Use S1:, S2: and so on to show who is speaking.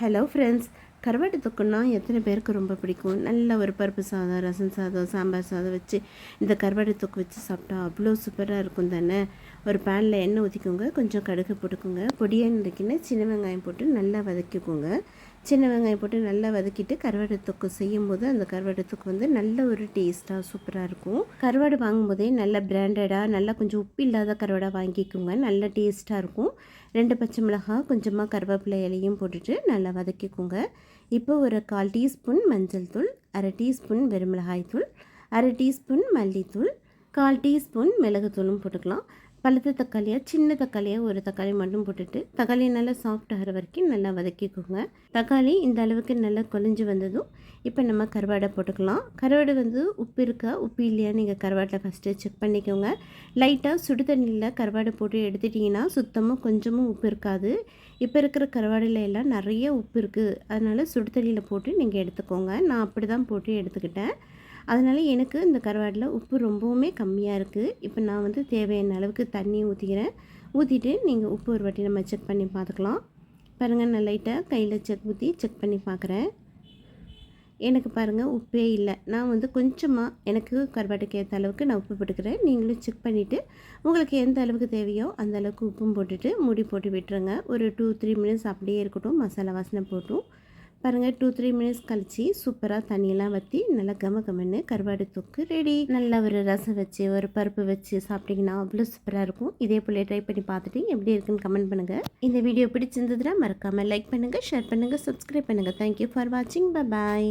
S1: Hello friends கருவாட்டு தொக்குன்னா எத்தனை பேருக்கு ரொம்ப பிடிக்கும்? நல்ல ஒரு பருப்பு சாதம் ரசம் சாதம் சாம்பார் சாதம் வச்சு இந்த கருவாட்டு தொக்கு வச்சு சாப்பிட்டா அவ்வளோ சூப்பராக இருக்கும் தானே? ஒரு பேனில் எண்ணெய் ஊற்றிக்கோங்க கொஞ்சம் கடுகு போட்டுக்கோங்க. பொடியாக இருந்துக்கின்னு சின்ன வெங்காயம் போட்டு நல்லா வதக்கிக்கோங்க. சின்ன வெங்காயம் போட்டு நல்லா வதக்கிட்டு கருவாடு தொக்கு செய்யும்போது அந்த கருவாடு தொக்கு வந்து நல்ல ஒரு டேஸ்ட்டாக சூப்பராக இருக்கும். கருவாடு வாங்கும்போதே நல்ல பிராண்டடாக நல்லா கொஞ்சம் உப்பு இல்லாத கருவாடாக வாங்கிக்கோங்க. நல்ல டேஸ்ட்டாக இருக்கும். ரெண்டு பச்சை மிளகாய் கொஞ்சமாக கருவேப்பிலை இலையும் போட்டுட்டு நல்லா வதக்கிக்கோங்க. இப்போ ஒரு கால் டீஸ்பூன் மஞ்சள் தூள் அரை டீஸ்பூன் வெறுமிளகாய் தூள் அரை டீஸ்பூன் மல்லித்தூள் கால் டீஸ்பூன் மிளகுத்தூளும் போட்டுக்கலாம். பழுத்த தக்காளியாக சின்ன தக்காளியாக ஒரு தக்காளி மட்டும் போட்டுட்டு தக்காளி நல்லா சாஃப்ட் ஆகிற வரைக்கும் நல்லா வதக்கிக்கோங்க. தக்காளி இந்த அளவுக்கு நல்லா கொழிஞ்சு வந்ததும் இப்போ நம்ம கருவாடை போட்டுக்கலாம். கருவாடை வந்து உப்பு இருக்கா உப்பு இல்லையா நீங்கள் கருவாட்டில் ஃபஸ்ட்டு செக் பண்ணிக்கோங்க. லைட்டாக சுடு தண்ணியில் கருவாடை போட்டு எடுத்துட்டிங்கன்னா சுத்தமாக கொஞ்சமும் உப்பு இருக்காது. இப்போ இருக்கிற கருவாடில் எல்லாம் நிறைய உப்பு இருக்குது அதனால் சுடு தண்ணியில் போட்டு நீங்கள் எடுத்துக்கோங்க. நான் அப்படி தான் போட்டு எடுத்துக்கிட்டேன். அதனால் எனக்கு இந்த கருவாடில் உப்பு ரொம்பவுமே கம்மியாக இருக்குது இப்போ நான் வந்து தேவையான அளவுக்கு தண்ணி ஊற்றிக்கிறேன் ஊற்றிட்டு நீங்கள் உப்பு ஒரு வாட்டி நம்ம செக் பண்ணி பார்த்துக்கலாம் பாருங்கள் நான் லைட்டாக கையில் செக் ஊற்றி செக் பண்ணி பார்க்குறேன் எனக்கு பாருங்கள் உப்பே இல்லை. நான் வந்து கொஞ்சமாக எனக்கு கருவாட்டுக்கு ஏற்ற அளவுக்கு நான் உப்பு போட்டுக்கிறேன். நீங்களும் செக் பண்ணிவிட்டு உங்களுக்கு எந்த அளவுக்கு தேவையோ அந்த அளவுக்கு உப்பும் போட்டுட்டு மூடி போட்டு விட்டுருங்க. ஒரு டூ த்ரீ மினிட்ஸ் அப்படியே இருக்கட்டும். மசாலா வாசனை போட்டும். பாருங்கள் டூ த்ரீ மினிட்ஸ் கழிச்சு சூப்பராக தண்ணியெல்லாம் வற்றி நல்லா கம கமன்னு கருவாடு தொக்கு ரெடி நல்ல ஒரு ரசம் வச்சு ஒரு பருப்பு வச்சு சாப்பிட்டிங்கன்னா அவ்வளோ சூப்பராக இருக்கும். இதே போல் ட்ரை பண்ணி பார்த்துட்டு எப்படி இருக்குன்னு கமெண்ட் பண்ணுங்கள் இந்த வீடியோ பிடிச்சிருந்ததுன்னா மறக்காமல் லைக் பண்ணுங்கள் ஷேர் பண்ணுங்கள் சப்ஸ்கிரைப் பண்ணுங்கள் தேங்க்யூ ஃபார் வாட்சிங் பாய்